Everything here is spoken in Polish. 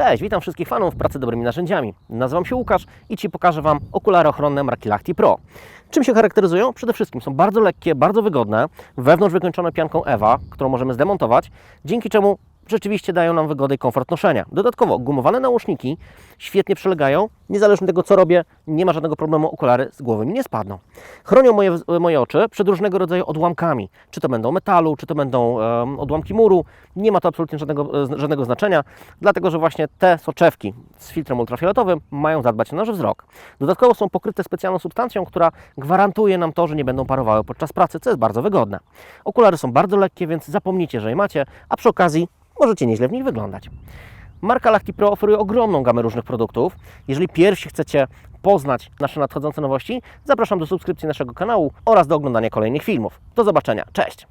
Cześć, witam wszystkich fanów pracy dobrymi narzędziami. Nazywam się Łukasz i Ci pokażę Wam okulary ochronne marki Lachti Pro. Czym się charakteryzują? Przede wszystkim są bardzo lekkie, bardzo wygodne, wewnątrz wykończone pianką EVA, którą możemy zdemontować, dzięki czemu rzeczywiście dają nam wygodę i komfort noszenia. Dodatkowo gumowane nauszniki świetnie przylegają, niezależnie od tego co robię, nie ma żadnego problemu, okulary z głowy mi nie spadną. Chronią moje, moje oczy przed różnego rodzaju odłamkami, czy to będą metalu, czy to będą em, odłamki muru, nie ma to absolutnie żadnego, e, żadnego znaczenia, dlatego że właśnie te soczewki z filtrem ultrafioletowym mają zadbać o nasz wzrok. Dodatkowo są pokryte specjalną substancją, która gwarantuje nam to, że nie będą parowały podczas pracy, co jest bardzo wygodne. Okulary są bardzo lekkie, więc zapomnijcie, że je macie, a przy okazji możecie nieźle w nich wyglądać. Marka Lachti Pro oferuje ogromną gamę różnych produktów. Jeżeli pierwsi chcecie poznać nasze nadchodzące nowości, zapraszam do subskrypcji naszego kanału oraz do oglądania kolejnych filmów. Do zobaczenia. Cześć!